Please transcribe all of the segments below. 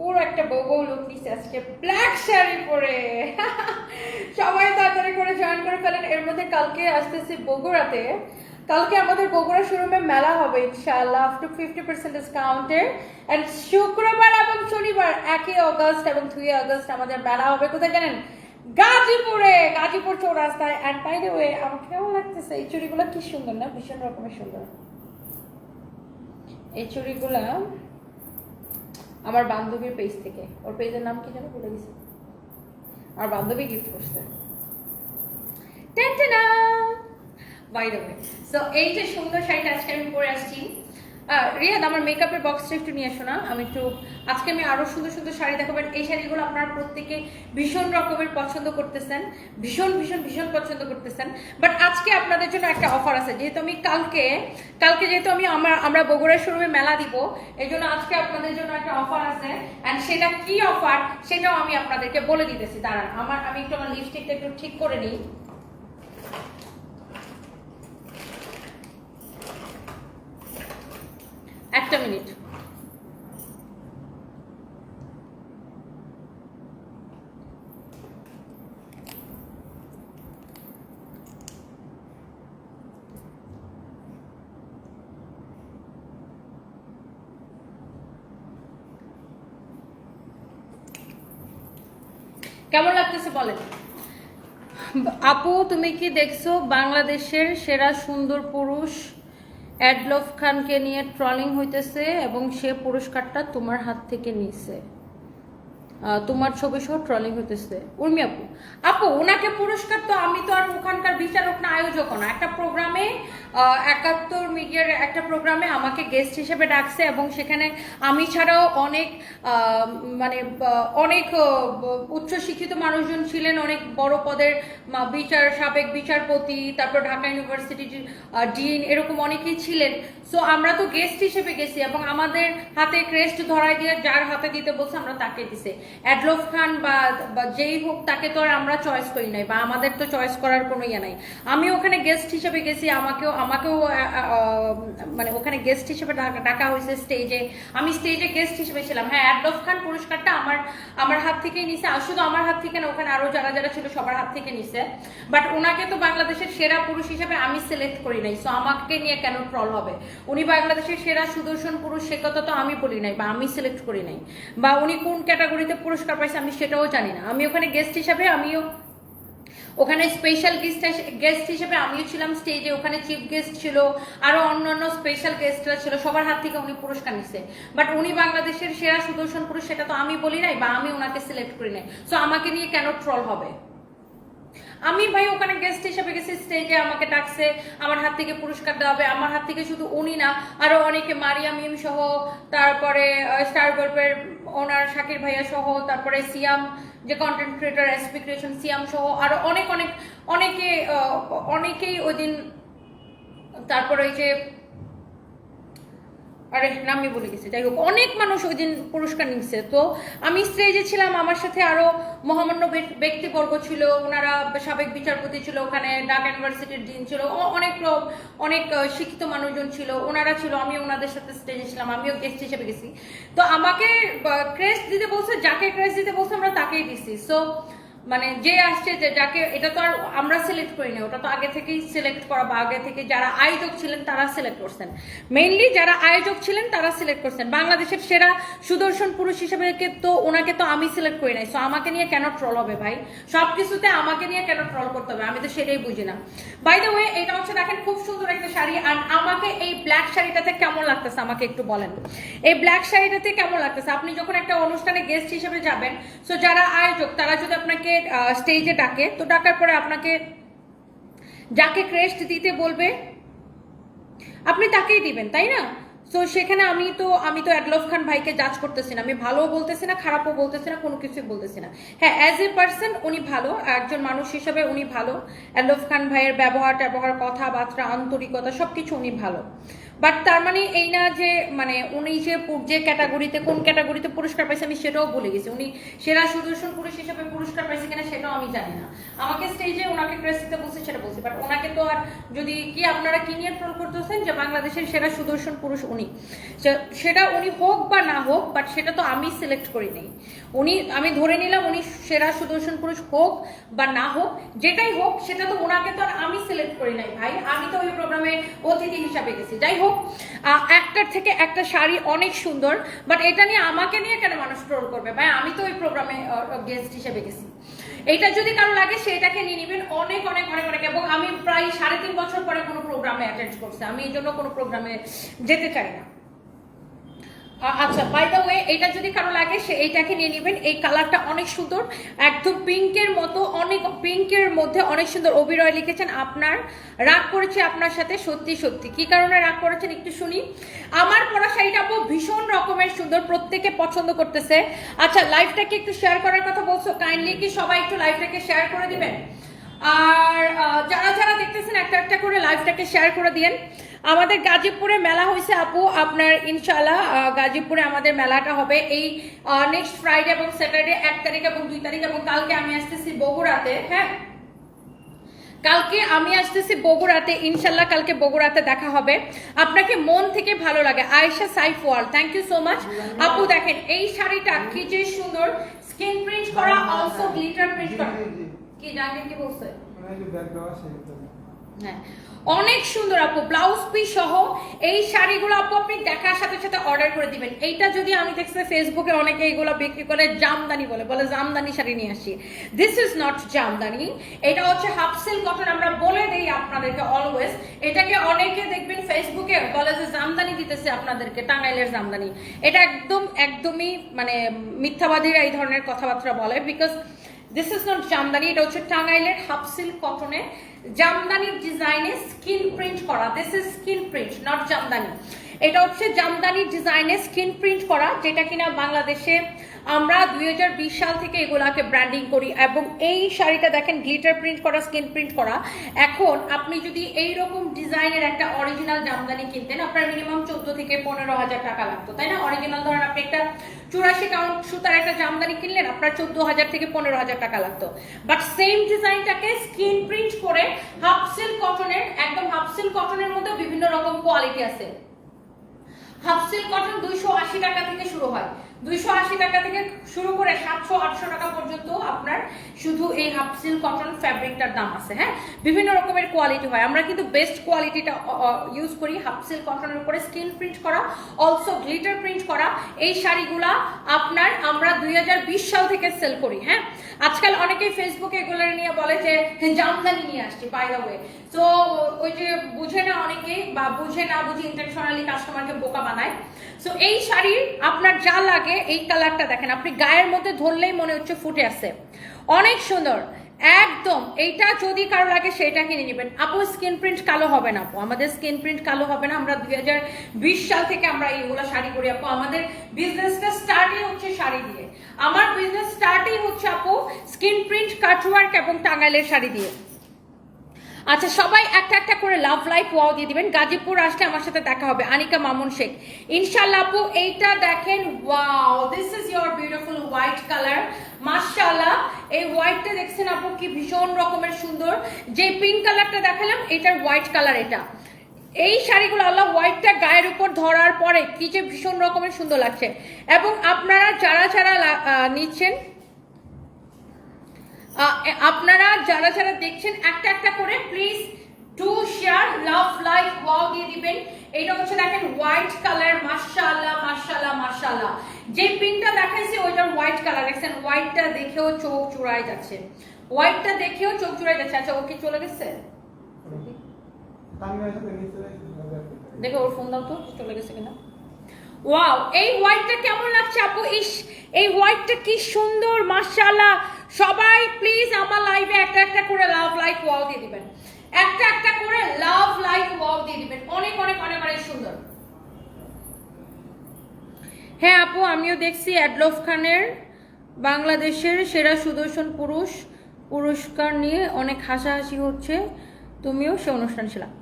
পুরো একটা বউ লুক নিচ্ছে। আজকে ব্ল্যাক শাড়ি পরে। সবাই তাড়াতাড়ি করে জয়েন করে ফেলেন। এর মধ্যে কালকে বগুড়াতে। কালকে আমাদের বগুড়া শোরুমে মেলা হবে, ইনশাআল্লাহ। আপ টু ফিফটি পার্সেন্ট ডিসকাউন্টে অ্যান্ড শুক্রবার এবং শনিবার একই অগস্ট এবং দুই আগস্ট আমাদের মেলা হবে। কোথায় জানেন? গাজীপুরে। গাজীপুর চৌরাস্তায়। অ্যান্ড বাই দ্য ওয়ে আমার কেমন লাগতেছে? এই চুড়িগুলো কি সুন্দর না? ভীষণ রকমের সুন্দর। এই চুড়িগুলা আমার বান্ধবীর পেজ থেকে। ওর পেজের নাম কি যেন বলে দিছি আর বান্ধবী গিফট করছে। টেনটেনা বাই দ্য ওয়ে সো এই যে সুন্দর শাড়িটা আজকে আমি পরে আসছি রিয়াদ, আমার মেকআপের বক্সটা একটু নিয়ে এসো না। আমি একটু আজকে আমি আরও সুন্দর সুন্দর শাড়ি দেখাবেন। এই শাড়িগুলো আপনারা প্রত্যেকে ভীষণ রকমের পছন্দ করতেছেন। ভীষণ ভীষণ ভীষণ পছন্দ করতেছেন। বাট আজকে আপনাদের জন্য একটা অফার আছে। যেহেতু আমি কালকে কালকে যেহেতু আমি আমার আমরা বগুড়া শোরুমে মেলা দিব, এই জন্য আজকে আপনাদের জন্য একটা অফার আছে। অ্যান্ড সেটা কি অফার সেটাও আমি আপনাদেরকে বলে দিতেছি। দাঁড়ান, আমার আমি একটু আমার লিপস্টিকটা একটু ঠিক করে নিই। একটা মিনিট। কেমন লাগতেছে বলেন? আপু তুমি কি দেখছ বাংলাদেশের সেরা সুন্দর পুরুষ অ্যাডলফ খানকে নিয়ে ট্রলিং হইতেছে এবং সে পুরস্কারটা তোমার হাত থেকে নিছে। তোমার ছবি সহ ট্রলিং হইতেছে। উর্মি আপু আপু ওনাকে পুরস্কার তো আমি তো আর ওখানকার বিচারক না আয়োজক না। একটা প্রোগ্রামে একাত্তর মিডিয়ার একটা প্রোগ্রামে আমাকে গেস্ট হিসেবে ডাকছে এবং সেখানে আমি ছাড়াও অনেক মানে অনেক উচ্চশিক্ষিত মানুষজন ছিলেন, অনেক বড় পদের বিচার, সাবেক বিচারপতি, তারপর ঢাকা ইউনিভার্সিটির ডিন, এরকম অনেকেই ছিলেন। সো আমরা তো গেস্ট হিসেবে গেছি এবং আমাদের হাতে ক্রেস্ট ধরাই দিয়ে যার হাতে দিতে বলছে, আমরা তাকে দিছে। অ্যাডলফ খান বা যেই হোক, তাকে তো আর আমরা চয়েস করি নাই, বা আমাদের তো চয়েস করার কোনো ইয়ে নাই। আমি ওখানে গেস্ট হিসেবে গেছি, আমাকেও আমাকেও মানে ওখানে গেস্ট হিসেবে ডাকা- হয়েছে স্টেজে আমি স্টেজে গেস্ট হিসেবে ছিলাম। হ্যাঁ অ্যাডলফ খান পুরস্কারটা আমার আমার হাত থেকেই নিছে। আর শুধু আমার হাত থেকে না, ওখানে আরও যারা যারা ছিল, সবার হাত থেকে নিছে। বাট ওনাকে তো বাংলাদেশের সেরা পুরুষ হিসেবে আমি সিলেক্ট করি নাই। সো আমাকে নিয়ে কেন ট্রল হবে? উনি বাংলাদেশের সেরা সুদর্শন পুরুষ, সে কথা তো আমি বলি নাই, বা আমি সিলেক্ট করি নাই। বা উনি কোন ক্যাটাগরিতে পুরস্কার পাইছে, আমি সেটাও জানি না। আমি ওখানে গেস্ট হিসাবে আমিও, ওখানে স্পেশাল গেস্ট গেস্ট হিসেবে আমিও ছিলাম স্টেজে ওখানে চিফ গেস্ট ছিল আরও অন্য অন্য স্পেশাল গেস্টরা ছিল, সবার হাত থেকে উনি পুরস্কার নিছে। বাট উনি বাংলাদেশের সেরা সুদর্শন পুরুষ, সেটা তো আমি বলি নাই বা আমি ওনাকে সিলেক্ট করি নাই। সো আমাকে নিয়ে কেন ট্রল হবে? আমি ভাই ওখানে গেস্ট হিসেবে গেছি স্টেজে আমাকে ডাকছে, আমার হাত থেকে পুরস্কার দেওয়া হবে। আমার হাত থেকে শুধু উনি না আরও অনেকে মারিয়া মিম সহ, তারপরে স্টার গল্পের ওনার শাকির ভাইয়া সহ, তারপরে সিয়াম, যে content creator SP creation Siyam সহ, আরও অনেক অনেক, অনেকে অনেকেই ওই দিন তারপরে ওই যে আরে, নামই বলে গেছে। যাই হোক, অনেক মানুষ ওই দিন পুরস্কার নিচ্ছে তো আমি স্টেজে ছিলাম, আমার সাথে আরও মহামান্য ব্যক্তিবর্গ ছিল, ওনারা সাবেক বিচারপতি ছিল, ওখানে ঢাকা ইউনিভার্সিটির ডিন ছিল অনেক লোক অনেক শিক্ষিত মানুষজন ছিল, ওনারা ছিল, আমি ওনাদের সাথে স্টেজে ছিলাম, আমিও গেস্ট হিসেবে গেছি। তো আমাকে ক্রেস্ট দিতে বলছে, যাকে ক্রেস্ট দিতে বলছে, আমরা তাকেই দিছি। সো মানে যে আসছে যে যাকে, এটা তো আর আমরা সিলেক্ট করি না, ওটা তো আগে থেকেই সিলেক্ট করা বা আগে থেকে যারা আয়োজক ছিলেন তারা সিলেক্ট করছেন। মেইনলি যারা আয়োজক ছিলেন তারা সিলেক্ট করছেন। বাংলাদেশের সেরা সুদর্শন পুরুষ হিসেবে তো, ওনাকে তো আমি সিলেক্ট করি নাই। সো আমাকে নিয়ে কেন ট্রল হবে ভাই? সবকিছুতে আমাকে নিয়ে কেন ট্রল করতে হবে? আমি তো সেটাই বুঝি না। বাই দ্য ওয়ে এটা হচ্ছে দেখেন খুব সুন্দর একটা শাড়ি। আর আমাকে এই ব্ল্যাক শাড়িটাতে কেমন লাগতেছে আমাকে একটু বলেন? এই ব্ল্যাক শাড়িটাতে কেমন লাগতেছে? আপনি যখন একটা অনুষ্ঠানে গেস্ট হিসেবে যাবেন সো যারা আয়োজক, তারা যদি আপনাকে স্টেজে ডাকে। তো ডাকার পরে আপনাকে যাকে ক্রেস্ট দিতে বলবে, আপনি তাকেই দিবেন, তাই না? তো সেখানে আমি তো আমি তো অ্যাডলফ খান ভাইকে জাজ করতেছি না। আমি ভালো বলতেছি না, খারাপও বলতেছি না, কোনো কিছুই বলতেছি না। হ্যাঁ অ্যাজ এ পার্সন উনি ভালো একজন মানুষ হিসেবে উনি ভালো। অ্যাডলফ খান ভাইয়ের ব্যবহার ট্যাবহার কথাবার্তা, আন্তরিকতা, সবকিছু উনি ভালো। বাট তার মানে এই না যে মানে উনি যে যে ক্যাটাগরিতে কোন ক্যাটাগরিতে পুরস্কার পাইছে আমি সেটাও ভুলে গেছি। উনি সেরা সুদর্শন পুরুষ হিসেবে পুরস্কার পাইছে কিনা সেটাও আমি জানি না। আমাকে স্টেজে ওনাকে ক্রেস দিতে বলছে, সেটা বলছি। বাট ওনাকে তো আর যদি কি আপনারা কি নিয়ে ট্রোল করতেছেন যে বাংলাদেশের সেরা সুদর্শন পুরুষ উনি? সেটা উনি হোক বা না হোক বাট সেটা তো আমি সিলেক্ট করি নাই উনি আমি ধরে নিলাম উনি সেরা সুদর্শন পুরুষ হোক বা না হোক, যেটাই হোক, সেটা তো ওনাকে তো আর আমি সিলেক্ট করি নাই ভাই। আমি তো ওই প্রোগ্রামে অতিথি হিসাবে গেছি। যাই হোক একটার থেকে একটা শাড়ি অনেক সুন্দর বাট এটা নিয়ে আমাকে নিয়ে কেন মানুষ ট্রোল করবে? ভাই, আমি তো ওই প্রোগ্রামে গেস্ট হিসেবে গেছি। এটা যদি কারও লাগে সেটাকে নিয়ে নেবেন অনেক অনেক অনেক অনেক, এবং আমি প্রায় সাড়ে তিন বছর পরে কোনো প্রোগ্রামে অ্যাটেন্ড করছি। আমি এই জন্য কোনো প্রোগ্রামে যেতে চাই না। আচ্ছা বাই দ্য ওয়ে এটা যদি কারও লাগে, সে এইটাকে নিয়ে নেবেন। এই কালারটা অনেক সুন্দর, একদম পিঙ্কের মতো, অনেক পিঙ্কের মধ্যে অনেক সুন্দর অবিরয় লিখেছেন আপনার। রাগ করেছে আপনার সাথে, সত্যি সত্যি। কি কারণে রাগ করেছেন একটু শুনি। আমার পরা শাড়িটা আপু ভীষণ রকমের সুন্দর, প্রত্যেকে পছন্দ করতেছে। আচ্ছা লাইভটাকে একটু শেয়ার করার কথা বলছো কাইন্ডলি কি সবাই একটু লাইভটাকে শেয়ার করে দিবেন? আর যারা যারা দেখতেছেন একটা একটা করে লাইভটাকে শেয়ার করে দিয়েন। আমাদের গাজীপুরে মেলা হয়েছে আপু। আপনার ইনশাল্লাহ গাজীপুরে আমাদের মেলাটা হবে এই নেক্সট ফ্রাইডে এবং স্যাটারডে এক তারিখ এবং দুই তারিখ এবং কালকে আমি আসতেছি বগুড়াতে হ্যাঁ? কালকে আমি আসতেছি বগুড়াতে ইনশাল্লাহ কালকে বগুড়াতে দেখা হবে। আপনাকে মন থেকে ভালো লাগে আয়েশা সাইফ ওয়াল থ্যাংক ইউ সো মাচ আপু দেখেন এই শাড়িটা কি যে সুন্দর স্কিন প্রিন্ট করা অলসো গ্লিটার প্রিন্ট করা। কি জানেন কি বলছে? হ্যাঁ। অনেক সুন্দর আপু ব্লাউজ পিস সহ এই শাড়িগুলো আপু আপনি দেখার সাথে সাথে অর্ডার করে দিবেন। এইটা যদি আমি দেখছি ফেসবুকে অনেকে এইগুলো বিক্রি করে জামদানি বলে বলে জামদানি শাড়ি নিয়ে আসি। দিস ইজ নট জামদানি, এটা হচ্ছে হাফ সিল্ক কটন আমরা বলে দেই আপনাদেরকে অলওয়েজ এটাকে অনেকে দেখবেন ফেসবুকে বলে যে জামদানি দিতেছে আপনাদেরকে, টাঙ্গাইলের জামদানি। এটা একদম, একদমই মানে মিথ্যাবাদীরা এই ধরনের কথাবার্তা বলে because this is not Jamdani এটা হচ্ছে টাঙ্গাইলের হাফ সিল্ক কটনে। জামদানির ডিজাইনে স্কিন প্রিন্ট করা। This is skin print not Jamdani এটা হচ্ছে জামদানির ডিজাইনে স্কিন প্রিন্ট করা, যেটা কিনা বাংলাদেশে আমরা দুই হাজার বিশ সাল থেকে এগুলাকে ব্র্যান্ডিং করি এবং এই শাড়িটা দেখেন গ্লিটার প্রিন্ট করা স্কিন প্রিন্ট করা। এখন আপনি যদি এই রকম ডিজাইনের একটা অরিজিনাল জামদানি কিনতেন, আপনার মিনিমাম চোদ্দ থেকে পনেরো হাজার টাকা লাগতো, তাই না? অরিজিনাল ধরেন আপনি একটা চুরাশি কাউন্ট সুতার একটা জামদানি কিনলেন, আপনার চোদ্দ হাজার থেকে পনেরো হাজার টাকা লাগতো। বাট সেম ডিজাইনটাকে স্কিন প্রিন্ট করে হাফ সিল্ক কটনের একদম হাফ সিল্ক কটনের মধ্যে বিভিন্ন রকম কোয়ালিটি আছে। হাফ সিল্ক কটন দুইশো আশি টাকা থেকে শুরু হয়। দুইশো আশি টাকা থেকে শুরু করে সাতশো, আটশো টাকা পর্যন্ত শুধু এই হাফ সিল্ক কটন ফ্যাব্রিকটার দাম আছে হ্যাঁ? বিভিন্ন রকমের কোয়ালিটি হয়। আমরা কিন্তু বেস্ট কোয়ালিটিটা ইউজ করি হাফ সিল্ক কটনের উপরে স্কিন প্রিন্ট করা অলসো গ্লিটার প্রিন্ট করা। এই শাড়িগুলা আপনার আমরা দুই হাজার বিশ সাল থেকে সেল করি হ্যাঁ? আজকাল অনেকেই ফেসবুকে এগুলো নিয়ে বলে যে "হ্যাঁ, জামদানি নিয়ে আসছি বাই দ্য ওয়ে তো ওই যে বুঝে না অনেকেই বা বুঝে না বুঝে ইন্টেনশনালি কাস্টমারকে বোকা বানায়। সো এই শাড়ির আপনার যা লাগে এই কালারটা দেখেন আপনি গায়ের মধ্যে ধরলেই মনে হচ্ছে ফুটে আছে। অনেক সুন্দর। একদম, এইটা যদি কারও লাগে সেটা কিনে নেবেন। আপু স্কিন প্রিন্ট কালো হবে না আপু? আমাদের স্কিন প্রিন্ট কালো হবে না। আমরা দুই হাজার বিশ সাল থেকে আমরা এইগুলো শাড়ি করি আপু। আমাদের বিজনেসটা স্টার্টই হচ্ছে শাড়ি দিয়ে। আমার বিজনেস স্টার্টই হচ্ছে আপু স্কিন প্রিন্ট কাটওয়ার্ক এবং টাঙ্গাইলের শাড়ি দিয়ে। আচ্ছা সবাই একটা একটা করে লাভ লাইফ ওয়াও দিয়ে দিবেন। গাজীপুর আসলে আমার সাথে দেখা হবে। আনিকা মামুন শেখ। ইনশাল্লাহ আপু, এইটা দেখেন wow this is your beautiful white colour মাশাআল্লাহ, এই হোয়াইটটা দেখছেন আপু, কি ভীষণ রকমের সুন্দর। যে পিঙ্ক কালারটা দেখালাম, এটার হোয়াইট কালার এটা। এই শাড়িগুলো আল্লাহ হোয়াইটটা গায়ের উপর ধরার পরে কি যে ভীষণ রকমের সুন্দর লাগছে। এবং আপনারা যারা যারা নিচ্ছেন আপনারা যারা যারা দেখছেন একটা একটা করে please to share love like wow দিয়ে দিবেন। এইটা হচ্ছে দেখেন হোয়াইট কালার মাশাআল্লাহ মাশাআল্লাহ মাশাআল্লাহ। যে পিঙ্কটা দেখাইছে ওইটার হোয়াইট কালার দেখছেন হোয়াইটটা দেখেও চোখ চুরাই যাচ্ছে। হোয়াইটটা দেখেও চোখ চুরাই যাচ্ছে। আচ্ছা ও কি চলে গেছে? দেখো ওর ফোন দাও তো চলে গেছে কিনা? ওয়াও এই হোয়াইটটা কেমন লাগছে আপু? ইস, এই হোয়াইটটা কি সুন্দর, মাশাআল্লাহ। সবাই প্লিজ আমার লাইভে একটা একটা করে লাভ লাইক ওয়াও দিয়ে দিবেন। একটা একটা করে লাভ লাইক ওয়াও দিয়ে দিবেন। অনেক অনেক অনেক অনেক সুন্দর। হ্যাঁ আপু, আমিও দেখছি অ্যাডলফ খানের বাংলাদেশের সেরা সুদর্শন পুরুষ, পুরস্কার নিয়ে অনেক হাসাহাসি হচ্ছে। তুমিও সে অনুষ্ঠান ছিলাম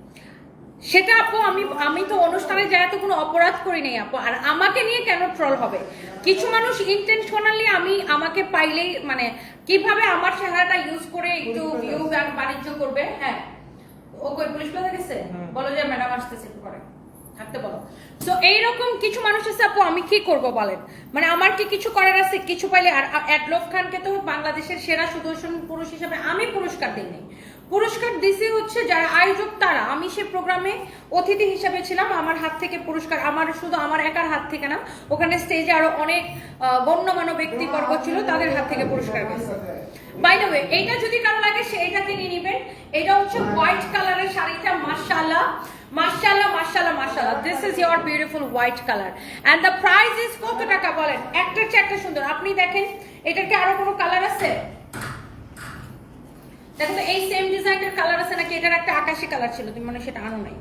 সেটা আপু আমি আমি তো অনুষ্ঠানে যায় তো কোনো অপরাধ করি নাই আপু। আর আমাকে নিয়ে কেন ট্রল হবে? কিছু মানুষ ইন্টেনশনালি আমি আমাকে পাইলেই মানে কীভাবে আমার চেহারাটা ইউজ করে একটু ভিউ বাণিজ্য করবে? হ্যাঁ। ও কই পুলিশ প্লাজা গেছে? বলো যে ম্যাডাম আসতেছে একটু পরে। থাকতে বলো। তো এইরকম কিছু মানুষ আছে আপু, আমি কি করব বলেন? মানে আমার কি কিছু করার আছে? কিছু পাইলে আর অ্যাডলফ খানকে তো বাংলাদেশের সেরা সুদর্শন পুরুষ হিসেবে আমি পুরস্কার দিই নাই। পুরস্কার দিছি হচ্ছে যারা আয়োজক তারা। আমি সে প্রোগ্রামে অতিথি হিসেবে ছিলাম, আমার হাত থেকে পুরস্কার, আমার শুধু আমার একার হাত থেকে না, ওখানে স্টেজে আরও অনেক গণ্যমান্য ব্যক্তিবর্গ ছিল, তাদের হাত থেকে পুরস্কার গেছে বাই দ্য ওয়ে এইটা যদি কারও লাগে, সে এটাকে নিয়ে নেবেন। এটা হচ্ছে হোয়াইট কালারের শাড়িটা, মাশাআল্লাহ। মাশাআল্লাহ মাশাআল্লাহ মাশাআল্লাহ। This is your beautiful white colour and the price is কত টাকা বলেন? একটা চেয়ে একটা সুন্দর। আপনি দেখেন এটার কি আরও কোনো কালার আছে? দেখো তো এই সেম ডিজাইনের কালার আছে নাকি? এটার একটা আকাশি কালার ছিল তুমি মানে সেটা আনো নাই।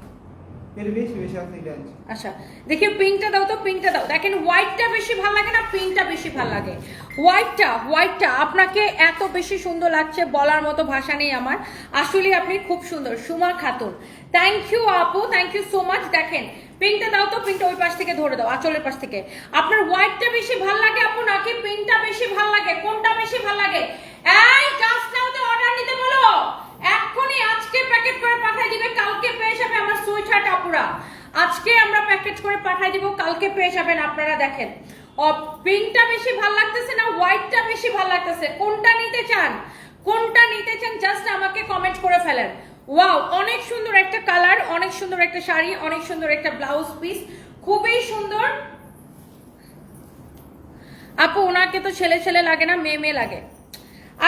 এর বেশি বেশি আছে এটা আচ্ছা দেখি পিঙ্কটা দাও তো পিঙ্কটা দাও। দেখেন হোয়াইটটা বেশি ভালো লাগে না পিঙ্কটা বেশি ভালো লাগে? হোয়াইটটা হোয়াইটটা আপনাকে এত বেশি সুন্দর লাগছে বলার মতো ভাষা নেই আমার। আসলে আপনি খুব সুন্দর। সুমা খাতুন। থ্যাংক ইউ আপু থ্যাংক ইউ সো মাচ দেখেন পিঙ্কটা দাও তো পিঙ্কটা ওই পাশ থেকে ধরে দাও, আঁচলের পাশ থেকে। আপনার হোয়াইটটা বেশি ভালো লাগে আপু নাকি পিঙ্কটা বেশি ভালো লাগে? কোনটা বেশি ভালো লাগে? এই জাস্ট নাওতে অর্ডার নিতে বলো। এক্ষুনি আজকে প্যাকেট করে পাঠিয়ে দিবে, কালকে পেয়ে যাবে আমার সুইট হার্ট আপুরা। আজকে আমরা প্যাকেট করে পাঠিয়ে দিব, কালকে পেয়ে যাবেন আপনারা, দেখেন। পিঙ্কটা বেশি ভালো লাগতেছে না হোয়াইটটা বেশি ভালো লাগতেছে? কোনটা নিতে চান? কোনটা নিতে চান? জাস্ট আমাকে কমেন্ট করে ফেলেন। ওয়াও অনেক সুন্দর একটা কালার অনেক সুন্দর একটা শাড়ি, অনেক সুন্দর একটা ব্লাউজ পিস খুবই সুন্দর। আপু, ওনাকে তো ছেলে ছেলে লাগে না, মেয়ে মেয়ে লাগে।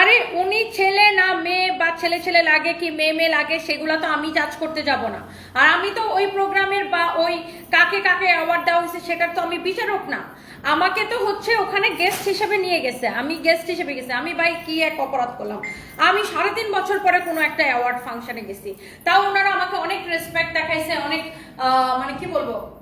আরে, উনি ছেলে না মেয়ে বা ছেলে ছেলে লাগে কি মেয়ে মেয়ে লাগে, সেগুলো তো আমি জাজ করতে যাব না। আর আমি তো ওই প্রোগ্রামের বা ওই কাকে কাকে অ্যাওয়ার্ড দেওয়া হয়েছে, সেটার তো আমি বিচারক না। আমাকে তো হচ্ছে ওখানে গেস্ট হিসেবে নিয়ে গেছে। আমি গেস্ট হিসেবে গেছি। আমি ভাই কি এক অপরাধ করলাম? আমি সাড়ে তিন বছর পরে কোনো একটা অ্যাওয়ার্ড ফাংশনে গেছি। তাও ওনারা আমাকে অনেক রেসপেক্ট দেখাইছে, অনেক মানে কি বলব?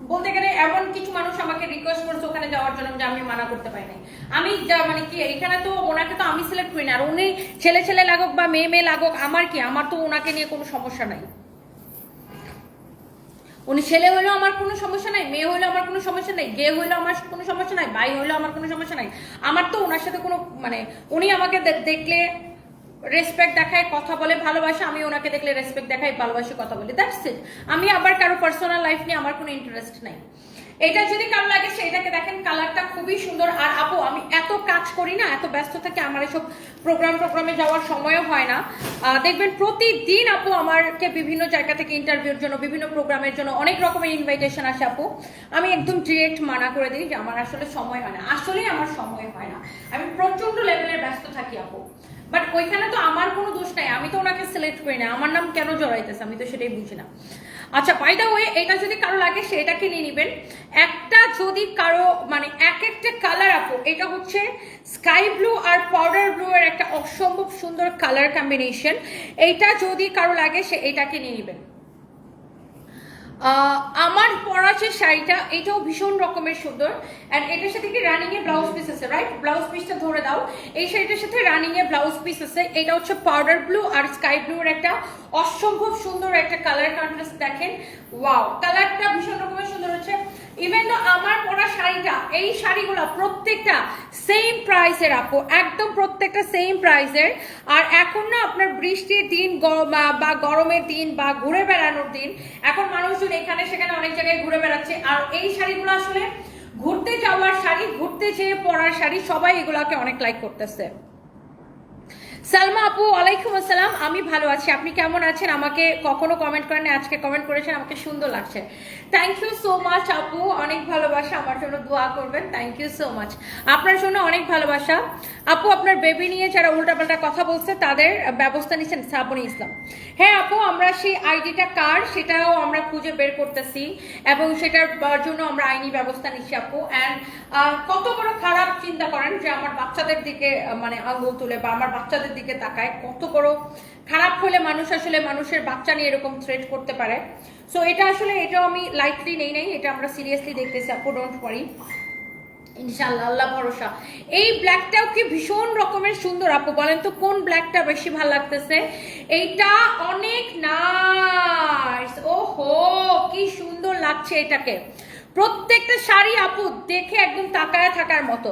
বলতে গেলে এমন কিছু মানুষ আমাকে রিকোয়েস্ট করছে ওখানে যাওয়ার জন্য যে আমি মানা করতে পারি নাই আমি যা- মানে কি, এখানে তো ওনাকে তো আমি সিলেক্ট করি না। আর উনি ছেলে ছেলে লাগুক বা মেয়ে মেয়ে লাগুক, আমার কি? আমার তো ওনাকে নিয়ে কোনো সমস্যা নাই। উনি ছেলে হলেও আমার কোনো সমস্যা নাই, মেয়ে হইলেও আমার কোনো সমস্যা নাই, গে হলেও আমার কোনো সমস্যা নাই, ভাই হলেও আমার কোনো সমস্যা নাই। আমার তো ওনার সাথে কোনো মানে উনি আমাকে দেখলে রেসপেক্ট দেখায়, কথা বলে ভালোবাসে, আমি ওনাকে দেখলে রেসপেক্ট দেখায়, ভালোবাসে, কথা বলি দ্যাটস ইট আমি আবার কারও পার্সোনাল লাইফ নিয়ে আমার কোনো ইন্টারেস্ট নাই। এটা যদি কারও লাগে সেটাকে দেখেন, কালারটা খুবই সুন্দর। আর আপু, আমি এত কাজ করি না, এত ব্যস্ত থাকি, আমার এসব প্রোগ্রাম প্রোগ্রামে যাওয়ার সময়ও হয় না। দেখবেন প্রতিদিন আপু আমারকে বিভিন্ন জায়গা থেকে ইন্টারভিউর জন্য, বিভিন্ন প্রোগ্রামের জন্য অনেক রকমের ইনভাইটেশন আসে আপু। আমি একদম ডিরেক্ট মানা করে দিই যে আমার আসলে সময় হয় না। আসলেই আমার সময় হয় না। আমি প্রচণ্ড লেভেলের ব্যস্ত থাকি আপু। বাট ওইখানে তো আমার কোনো দোষ নাই। আমি তো ওনাকে সিলেক্ট করি না। আমার নাম কেন জড়াইতেছে? আমি তো সেটাই বুঝি না। আচ্ছা বাই দা ওয়ে এটা যদি কারও লাগে, সেটাকে নিয়ে নেবেন। একটা যদি কারও মানে এক একটা কালার আপু, এটা হচ্ছে স্কাই ব্লু আর পাউডার ব্লু এর একটা অসম্ভব সুন্দর কালার কম্বিনেশন এইটা যদি কারও লাগে, সে এটাকে নিয়ে নেবেন। আমার পরা যে শাড়িটা, এটাও ভীষণ রকমের সুন্দর। অ্যান্ড এটার সাথে কি রানিং এ ব্লাউজ পিস আছে রাইট ব্লাউজ পিসটা ধরে দাও। এই শাড়িটার সাথে রানিং এ ব্লাউজ পিস আছে। এটা হচ্ছে পাউডার ব্লু আর স্কাই ব্লুর একটা অসম্ভব সুন্দর একটা কালার কন্ট্রাস্ট দেখেন। ওয়াও কালারটা ভীষণ রকমের ইভেন আমার পরা শাড়িটা, এই শাড়িগুলো প্রত্যেকটা সেম প্রাইসের আপু, একদম প্রত্যেকটা সেম প্রাইসের আর এখন না আপনার বৃষ্টির দিন বা গরমের দিন, বা ঘুরে বেড়ানোর দিন, এখন মানুষজন এখানে সেখানে অনেক জায়গায় ঘুরে বেড়াচ্ছে। আর এই শাড়িগুলো আসলে ঘুরতে যাওয়ার শাড়ি, ঘুরতে যেয়ে পরার শাড়ি, সবাই এগুলাকে অনেক লাইক করতেছে। সালমা আপু ওয়ালাইকুম আসসালাম। আমি ভালো আছি। আপনি কেমন আছেন? আমাকে কখনো কমেন্ট করেন আজকে কমেন্ট করেছেন, আমাকে সুন্দর লাগছে। থ্যাংক ইউ সো মাচ আপু, অনেক ভালোবাসা, আমার জন্য দোয়া করবেন। থ্যাংক ইউ সো মাচ আপনার জন্য অনেক ভালোবাসা। আপু, আপনার বেবি নিয়ে যারা উল্টাপাল্টা কথা বলছে, তাদের ব্যবস্থা নিচ্ছেন শ্রাবণী ইসলাম। হ্যাঁ আপু, আমরা সেই আইডিটা কার, সেটাও আমরা খুঁজে বের করতেছি এবং সেটার জন্য আমরা আইনি ব্যবস্থা নিচ্ছি আপু। অ্যান্ড কত বড় খারাপ চিন্তা যে আমার বাচ্চাদের দিকে মানে আঙ্গুল তুলে বা আমার বাচ্চাদের দিকে তাকায়, কত বড় খারাপ হলে মানুষ আসলে মানুষের বাচ্চা নিয়ে এরকম থ্রেট করতে পারে। সো এটা আসলে এটাও আমি লাইটলি নেই, নাই, এটা আমরা সিরিয়াসলি দেখতেছি, আপু ডোন্ট ওয়ারি ইনশাল্লাহ আল্লাহ ভরসা। এই ব্ল্যাকটাও কি ভীষণ রকমের সুন্দর, আপু, বলেন তো, কোন ব্ল্যাকটা বেশি ভালো লাগতেছে? এইটা অনেক নাইস ওহো, কি সুন্দর লাগছে এটাকে। প্রত্যেকটা শাড়ি আপু দেখে একদম তাকায় থাকার মতো।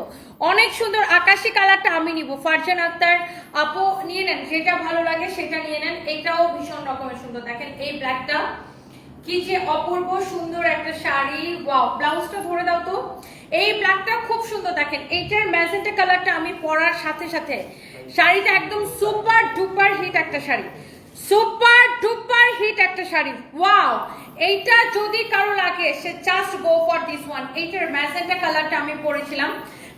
অনেক সুন্দর আকাশি কালারটা আমি নিব। ফারজান আক্তার, আপু নিয়ে নেন, যেটা ভালো লাগে সেটা নিয়ে নেন। এটাও ভীষণ রকমের সুন্দর। দেখেন এই ব্ল্যাকটা কি যে অপূর্ব সুন্দর একটা শাড়ি। ওয়াও ব্লাউজটা ধরে দাও তো। এই ব্ল্যাকটা খুব সুন্দর। দেখেন এইটার ম্যাজেন্টা কালারটা আমি পরার সাথে সাথে শাড়িটা একদম সুপার ডুপার হিট একটা শাড়ি। সুপার ডুপার হিট একটা শাড়ি। ওয়াও এইটা যদি কারও লাগে, সে just go for this one এইটার ম্যাজেন্টা কালারটা আমি পরেছিলাম।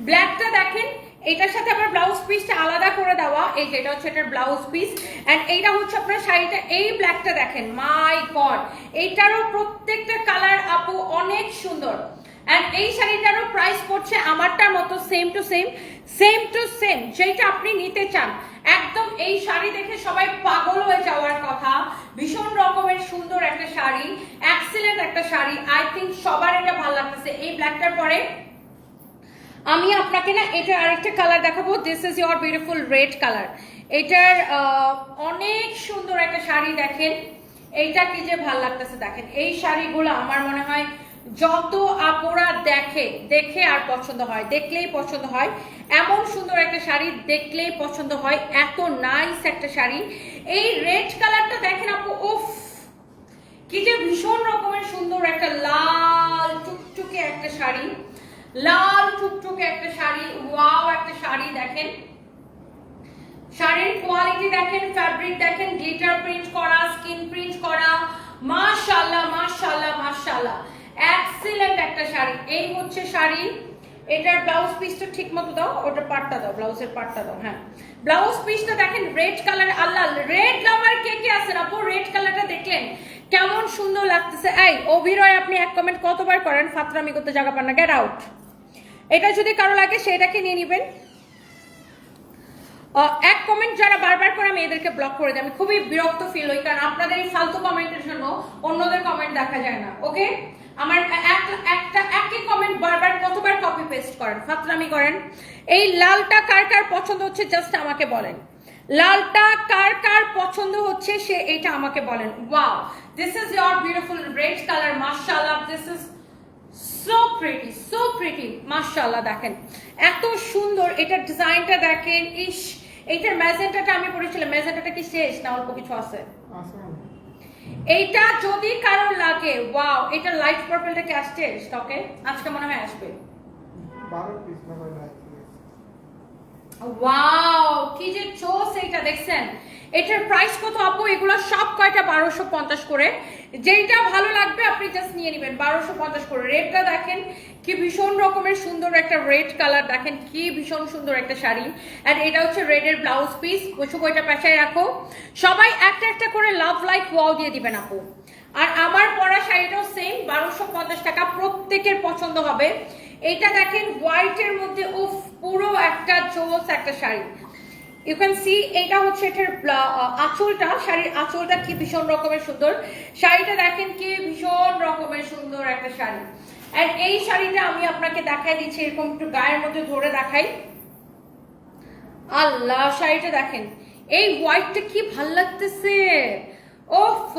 ব্ল্যাকটা দেখেন, এটার সাথে আবার ব্লাউজ পিসটা আলাদা করে দেওয়া। এই যে, এটা হচ্ছে এটার ব্লাউজ পিস অ্যান্ড এইটা হচ্ছে আপনার শাড়িটা, এই ব্ল্যাকটা দেখেন। মাই গড এইটারও প্রত্যেকটা কালার আপু অনেক সুন্দর। এন্ড এই শাড়িটারও প্রাইস পড়ছে আমারটার মতো same to same same to same যেটা আপনি নিতে চান। একদম এই শাড়ি দেখে সবাই পাগল হয়ে যাওয়ার কথা। ভীষণ রকমের সুন্দর একটা শাড়ি এক্সিলেন্ট একটা শাড়ি। আই থিঙ্ক সবার এটা ভালো লাগতেছে। এই ব্ল্যাকটার পরে আমি আপনাকে না এটা আরেকটা কালার দেখাবো। This is your beautiful red colour এটার অনেক সুন্দর একটা শাড়ি দেখেন। এইটা কি যে ভালো লাগতেছে দেখেন। এই শাড়িগুলো আমার মনে হয় যত আপোরা দেখে দেখে আর পছন্দ হয়, দেখলেই পছন্দ হয়। এমন সুন্দর একটা শাড়ি, দেখলেই পছন্দ হয়। এত নাইস একটা শাড়ি। এই রেড কালারটা দেখেন আপু, উফ! কি যে ভীষণ রকমের সুন্দর একটা লাল টুকটুকে একটা শাড়ি। লাল টুকটুকে একটা শাড়ি, ওয়াও একটা শাড়ি দেখেন। শাড়ির কোয়ালিটি দেখেন ফ্যাব্রিক দেখেন গ্লিটার প্রিন্ট করা স্কিন প্রিন্ট করা। মাশাআল্লাহ মাশাআল্লাহ মাশাআল্লাহ এক্সিলেন্ট একটা শাড়ি। এই হচ্ছে শাড়ি। এটার ব্লাউজ পিসটা ঠিক মতো দাও ওটা পাটটা দাও ব্লাউজের পাটটা দাও হ্যাঁ। ব্লাউজ পিসটা দেখেন রেড কালার আল্লাহ রেড লাভার কে কে আছেন? আপু রেড কালারটা দেখলেন। কেমন সুন্দর লাগতেছে। এই অভিনয় আপনি এক কমেন্ট কতবার করেন? ফাতরামি করতে জায়গা পান না। গেট আউট এটা যদি কারও লাগে, সেটাকে নিয়ে নিবেন। এক কমেন্ট যারা বারবার করে, আমি এদেরকে ব্লক করে দিই। আমি খুবই বিরক্ত ফিল হই, কারণ আপনাদের এই ফালতু কমেন্টের জন্য অন্যদের কমেন্ট দেখা যায় না ওকে আমার এক, একটা, একই কমেন্ট বারবার কতবার কপি পেস্ট করেন, ফাতরামি করেন। এই লালটা কার কার পছন্দ হচ্ছে জাস্ট আমাকে বলেন। লালটা কার কার পছন্দ হচ্ছে সে এটা আমাকে বলেন। Wow this is your beautiful red colour মাশাআল্লাহ this is so pretty so pretty মাশাআল্লাহ দেখেন। এত সুন্দর এটার ডিজাইনটা দেখেন, ইস এইটার মেজেন্টাটা আমি পড়েছিলাম মেজেন্টাটা কি শেষ না অল্প কিছু আছে? আসসালাম এইটা যদি কারোর লাগে ওয়াও এটা লাইট পার্পলটা কি আসছে স্টকে আজকে মনে হয় আসবে। ওয়াও কি যে চোস এইটা দেখছেন? এটার প্রাইস কত আপু? এগুলো সব কয়টা? বারোশো পঞ্চাশ করে। যেইটা ভালো লাগবে, আপনি জাস্ট নিয়ে নেবেন। বারোশো পঞ্চাশ করে। রেডটা দেখেন, কি ভীষণ রকমের সুন্দর একটা রেড কালার দেখেন, কি ভীষণ সুন্দর একটা শাড়ি। আর এটা হচ্ছে রেডের ব্লাউজ পিস বসে কয়টা পেশায় রাখো। সবাই একটা একটা করে লাভ লাইক ওয়াও দিয়ে দিবেন আপু। আর আমার পরা শাড়িটাও সেম বারোশো পঞ্চাশ টাকা। প্রত্যেকের পছন্দ হবে। এটা দেখেন হোয়াইটের মধ্যে, উফ, পুরো একটা জোস একটা শাড়ি। ইউ ক্যান সি এটা হচ্ছে এটার আঁচলটা, শাড়ির আঁচলটা কি ভীষণ রকমের সুন্দর। শাড়িটা দেখেন কি ভীষণ রকমের সুন্দর একটা শাড়ি। আর এই শাড়িটা আমি আপনাকে দেখাই দিচ্ছি, এরকম একটু গায়ের মধ্যে ধরে দেখাই। আল্লাহ, শাড়িটা দেখেন। এই হোয়াইটটা কি ভালো লাগতেছে? ওফ,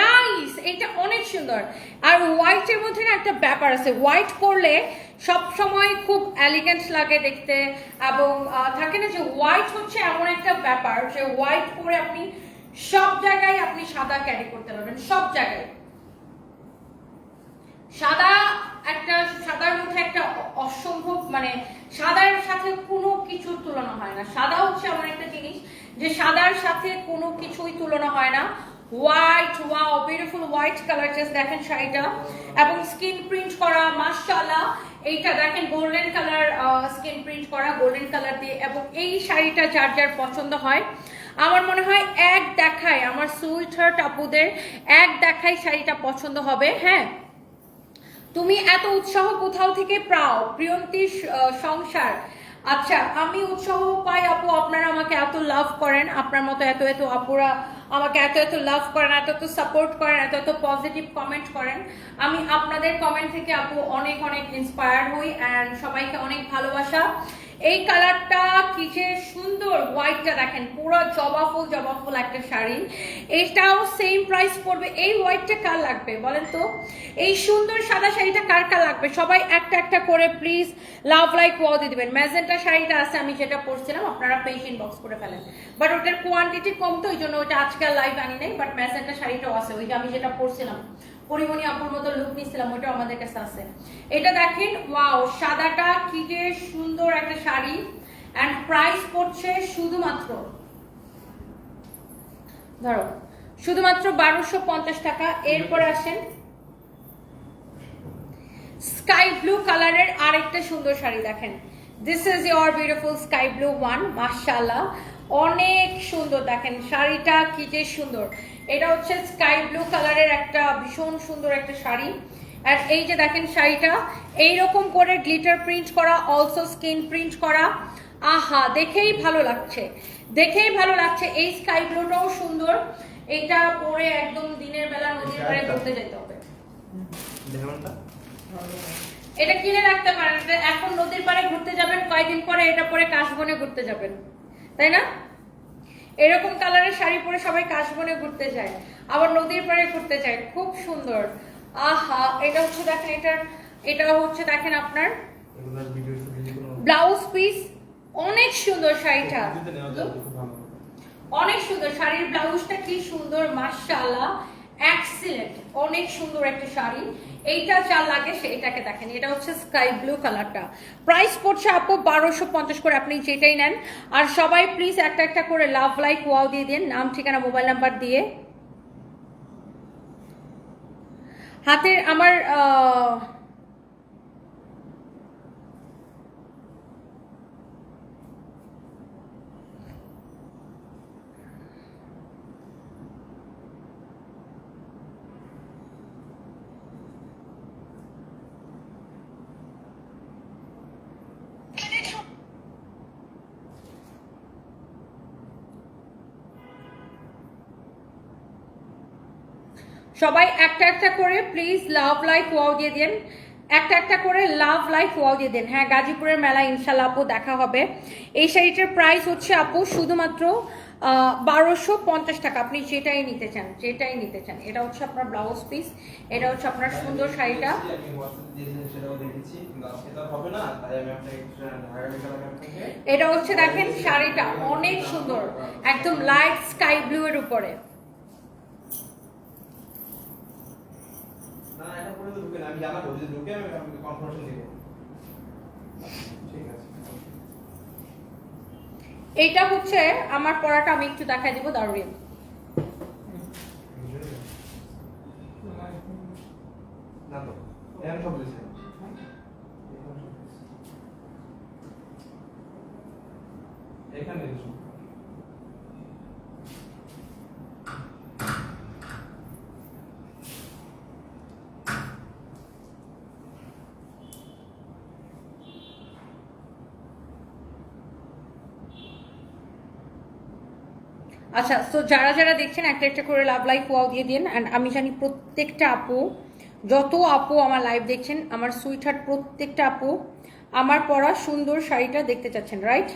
নাইস! এটা অনেক সুন্দর। আর হোয়াইটের মধ্যে না একটা ব্যাপার আছে। হোয়াইট পরলে সব সময় খুব এলিগেন্ট লাগে দেখতে। এবং থাকে না যে হোয়াইট হচ্ছে এমন একটা ব্যাপার যে হোয়াইট পরে আপনি সব জায়গায় আপনি সাদা ক্যারি করতে পারবেন। সব জায়গায়। সাদা একটা, সাদার মধ্যে একটা অসম্ভব মানে সাদার সাথে কোনো কিছুর তুলনা হয় না। সাদা হচ্ছে এমন একটা জিনিস যে সাদার সাথে কোনো কিছুই তুলনা হয় না। White wow beautiful white colour just দেখেন শাড়িটা। এবং করা, মাশাআল্লাহ। এইটা দেখেন করা দিয়ে। এবং এই শাড়িটা যার যার পছন্দ হয়। আমার মনে হয় এক দেখায়, আমার সুইট আপুদের, এক দেখায় শাড়িটা পছন্দ হবে হ্যাঁ? তুমি এত উৎসাহ কোথাও থেকে পাও? প্রিয়ন্তীর সংসার। আচ্ছা আমি উৎসাহ পাই আপু আপনারা আমাকে এত লাভ করেন, আপনার মতো এত এত আপুরা আমাকে এত এত লাভ করেন, এত এত সাপোর্ট করেন, এত এত পজিটিভ কমেন্ট করেন। আমি আপনাদের কমেন্ট থেকে আপু অনেক অনেক ইন্সপায়ার হই অ্যান্ড সবাইকে অনেক ভালোবাসা। এই কালারটা কি যে সুন্দর হোয়াইটটা দেখেন, পুরো জবা ফুল জবা ফুল একটা শাড়ি। এটাও সেম প্রাইস পড়বে। এই হোয়াইটটা কার লাগবে বলেন তো? এই সুন্দর সাদা শাড়িটা কার কার লাগবে? সবাই একটা একটা করে প্লিজ লাভ লাইক ওয়াও দিয়ে দিবেন। ম্যাজেন্টা শাড়িটা আছে, আমি যেটা পরছিলাম, আপনারা পেজ ইনবক্স করে ফেলেন। বাট ওটার কোয়ান্টিটি কম তো, ওই জন্য ওটা আজকাল লাইভ আনি নাই বাট ম্যাজেন্টা শাড়িটাও আছে, ওই যে আমি যেটা পরছিলাম। পরিমণি আপুর মতো লুক নিছিলাম ওইটাও আমাদের কাছে আছে। এটা দেখেন ওয়াও সাদাটা কি যে সুন্দর একটা শাড়ি। অ্যান্ড প্রাইস পড়ছে শুধুমাত্র, ধরো, শুধুমাত্র বারোশো পঞ্চাশ টাকা। এরপরে আসেন স্কাই ব্লু কালারের আরেকটা সুন্দর শাড়ি দেখেন। This is your beautiful sky blue one মাশাআল্লাহ। অনেক সুন্দর দেখেন, শাড়িটা কি যে সুন্দর। এটা হচ্ছে স্কাই ব্লু কালারের একটা ভীষণ সুন্দর একটা শাড়ি। আর এই যে দেখেন শাড়িটা এইরকম করে গ্লিটার প্রিন্ট করা অলসো স্কিন প্রিন্ট করা। আহা দেখেই ভালো লাগছে। দেখেই ভালো লাগছে। এই স্কাই ব্লুটাও সুন্দর। এটা পরে একদম দিনের বেলা নদীর পাড়ে ঘুরতে যেতে হবে। এটা কিনে রাখতে পারেন। এখন নদীর পাড়ে ঘুরতে যাবেন কয়েকদিন পরে এটা পরে কাশবনে ঘুরতে যাবেন। তাই না? এরকম কালারের শাড়ি পরে সবাই কাশবনে ঘুরতে যায় আবার নদীর পাড়ে ঘুরতে যায় খুব সুন্দর। আহা এটা হচ্ছে দেখেন এটার এটা হচ্ছে দেখেন আপনার ব্লাউজ পিস অনেক সুন্দর শাড়িটা। অনেক সুন্দর শাড়ির ব্লাউজটা কি সুন্দর মাশাআল্লাহ। এক্সিলেন্ট অনেক সুন্দর একটা শাড়ি। এইটা যা লাগে সেইটাকে দেখেন। এটা হচ্ছে স্কাই ব্লু কালারটা প্রাইস পড়ছে আপু বারোশো পঞ্চাশ করে, আপনি যেটাই নেন। আর সবাই প্লিজ একটা একটা করে লাভ লাইক ওয়াও দিয়ে দিন। নাম, ঠিকানা মোবাইল নাম্বার দিয়ে। হাতের আমার সবাই একটা একটা করে প্লিজ লাভ লাইফ ওয়াও দিয়ে দিন। একটা একটা করে লাভ লাইফ ওয়াও দিয়ে দিন। হ্যাঁ গাজীপুরের মেলা ইনশাল্লাহ আপু দেখা হবে। এই শাড়িটার প্রাইস হচ্ছে আপু শুধুমাত্র বারোশো পঞ্চাশ টাকা। আপনি যেটাই নিতে চান, যেটাই নিতে চান। এটা হচ্ছে আপনার ব্লাউজ পিস এটা হচ্ছে আপনার সুন্দর শাড়িটা। এটা হচ্ছে দেখেন শাড়িটা অনেক সুন্দর, একদম লাইট স্কাই ব্লু এর উপরে না এটা তো ঢুকে না আমি জানাব যদি ঢুকে আমি আপনাকে কনফার্মেশন দিব। ঠিক আছে। এইটা হচ্ছে আমার পড়াটা আমি একটু দেখাই দিব দারুণ। না তো এখানে সব দিয়েছে। এখানে দিয়েছে আচ্ছা তো যারা যারা দেখছেন, একটা একটা করে লাভ লাইফ ওয়াও দিয়ে দিন অ্যান্ড আমি জানি প্রত্যেকটা আপু, যত আপু আমার লাইভ দেখছেন, আমার সুইট হার্ট প্রত্যেকটা আপু আমার পরা সুন্দর শাড়িটা দেখতে চাচ্ছেন রাইট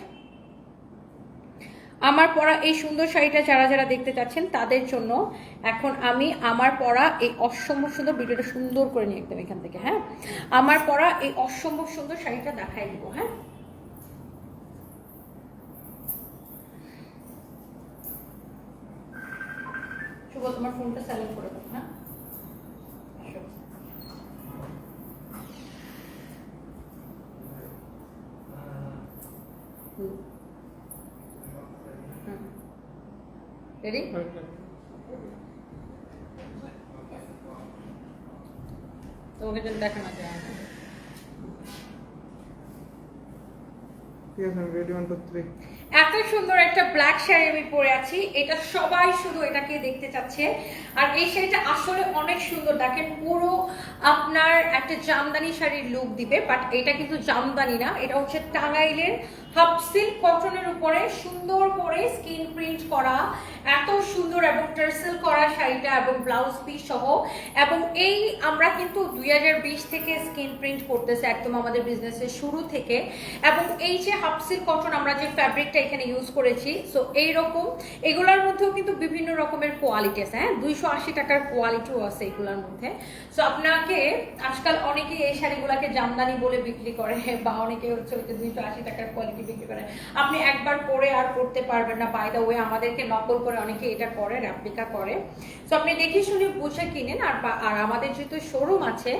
আমার পরা এই সুন্দর শাড়িটা যারা যারা দেখতে চাচ্ছেন, তাদের জন্য এখন আমি আমার পরা এই অসম্ভব সুন্দর ভিডিওটা সুন্দর করে নিয়ে একদম এখান থেকে হ্যাঁ? আমার পরা এই অসম্ভব সুন্দর শাড়িটা দেখাই দিব হ্যাঁ? শুভ তোমার ফোনটা সাইলেন্ট করে দাও হ্যাঁ। হুম। হুম। Ready? তোমাকে যেন দেখা না যায় ঠিক রেডি এত সুন্দর একটা ব্ল্যাক শাড়ি আমি পরে আছি। এটা সবাই শুধু এটাকে দেখতে চাচ্ছে। আর এই শাড়িটা আসলে অনেক সুন্দর। দেখেন, পুরো আপনার একটা জামদানি শাড়ির লুক দিবে বাট এটা কিন্তু জামদানি না। এটা হচ্ছে টাঙ্গাইলের হাফ সিল্ক কটনের উপরে সুন্দর করে স্কিন প্রিন্ট করা, এত সুন্দর এবং টার্সেল করা শাড়িটা এবং ব্লাউজ পিস সহ। এবং এই আমরা কিন্তু দুই বিশ থেকে স্কিন প্রিন্ট করতেছে একদম আমাদের বিজনেসের শুরু থেকে। এবং এই যে হাফ সিল্ক কটন আমরা যে ফ্যাব্রিকটা এখানে ইউজ করেছি সো এইরকম, এগুলোর মধ্যেও কিন্তু বিভিন্ন রকমের কোয়ালিটি আছে হ্যাঁ? দুইশো আশি টাকার কোয়ালিটিও আছে এগুলোর মধ্যে। সো আপনাকে আজকাল অনেকে এই শাড়িগুলোকে জামদানি বলে বিক্রি করে, বা অনেকে হচ্ছে দুইশো আশি টাকার কোয়ালিটি বিক্রি পারেন। আপনি একবার পরে আর করতে পারবেন না। বাই দা ওয়ে আমাদেরকে নকল করে অনেকে এটা করে রেপ্লিকা করে। সো আপনি দেখে শুনে বুঝে কিনেন, আর আর আমাদের যেহেতু শোরুম আছে,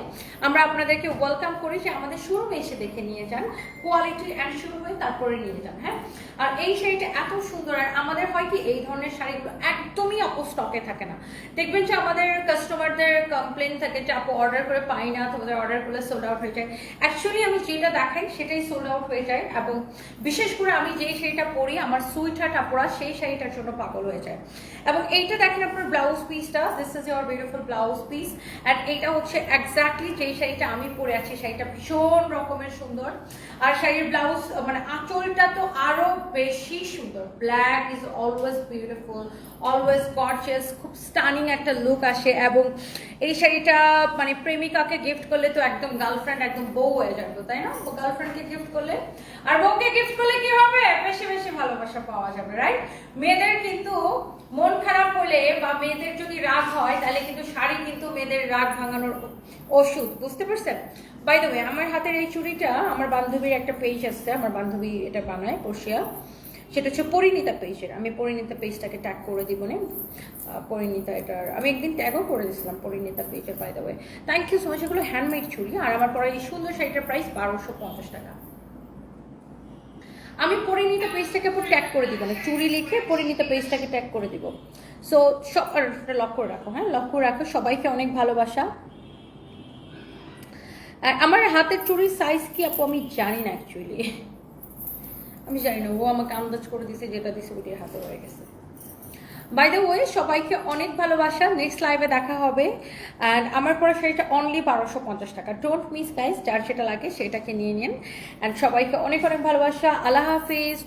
আমরা আপনাদেরকে ওয়েলকাম করি যে আমাদের শোরুমে এসে দেখে নিয়ে যান কোয়ালিটি অ্যান্ড শোরুমে তারপরে নিয়ে যান হ্যাঁ? আর এই শাড়িটা এত সুন্দর, আর আমাদের হয় কি, এই ধরনের শাড়িগুলো একদমই আপু স্টকে থাকে না। দেখবেন যে আমাদের কাস্টমারদের কমপ্লেন থাকে যে, আপু অর্ডার করে পাই না, তোমাদের অর্ডার করলে সোল্ড আউট হয়ে যায়। অ্যাকচুয়ালি আমি যেটা দেখাই, সেটাই সোল্ড আউট হয়ে যায়, এবং বিশেষ করে আমি যেই শাড়িটা পরি, আমার সুইট সুইটার টাপড়া সেই শাড়িটার জন্য পাগল হয়ে যায়। এবং এইটা দেখেন আপনার ব্লাউজ পিসটা this is your beautiful blouse piece and এইটা হচ্ছে এক্স্যাক্টলি যেই শাড়িটা আমি পরে আছি। শাড়িটা ভীষণ রকমের সুন্দর। আর শাড়ির ব্লাউজ মানে আঁচলটা তো আরও বেশি সুন্দর। Black is always beautiful always gorgeous খুব স্টানিং একটা লুক আসে। এবং এই শাড়িটা মানে প্রেমিকাকে গিফট করলে তো একদম গার্লফ্রেন্ড একদম বউ হয়ে যাবে, তাই না? গার্লফ্রেন্ডকে গিফট করলে? আর বউকে গিফট করলে কি হবে? বেশি বেশি ভালোবাসা পাওয়া যাবে রাইট মেয়েদের কিন্তু মন খারাপ হলে বা মেয়েদের যদি রাগ হয়, তাহলে কিন্তু শাড়ি কিন্তু মেয়েদের রাগ ভাঙানোর ওষুধ, বুঝতে পারছেন? বাই দ্য ওয়ে আমার হাতের এই চুড়িটা, আমার বান্ধবীর একটা পেজ আসছে আমার বান্ধবী এটা বানায় পড়শিয়া সেটা হচ্ছে পরিণীতা পেজের আমি পরিণীতা পেজটাকে ট্যাগ করে দিব না। পরিণীতা এটার, আমি একদিন ট্যাগও করে দিয়েছিলাম পরিণীতা পেজের by the way thank you so much এগুলো হ্যান্ডমেড চুড়ি, আর আমার পরে এই সুন্দর শাড়িটার প্রাইস বারোশো পঞ্চাশ টাকা। আমি পরিণীতা পেজটাকে পুরো ট্যাগ করে দিব না। চুরি লিখে পরিণীতা পেজটাকে ট্যাগ করে দিব। সো সব লক্ষ্য রাখো হ্যাঁ? লক্ষ্য রাখো। সবাইকে অনেক ভালোবাসা। আমার হাতের চুরির সাইজ কি আপু? আমি জানি না অ্যাকচুয়ালি আমি জানি না। ও আমাকে আন্দাজ করে দিছে যেটা দিছে ওটির হাতে হয়ে গেছে। বাই দ্য ওয়ে সবাইকে অনেক ভালোবাসা। নেক্সট লাইভে দেখা হবে। অ্যান্ড আমার পরে শাড়িটা অনলি বারোশো পঞ্চাশ টাকা। ডোন্ট মিস গাইস যার সেটা লাগে সেটাকে নিয়ে নিন। অ্যান্ড সবাইকে অনেক অনেক ভালোবাসা। আল্লাহ হাফিজ।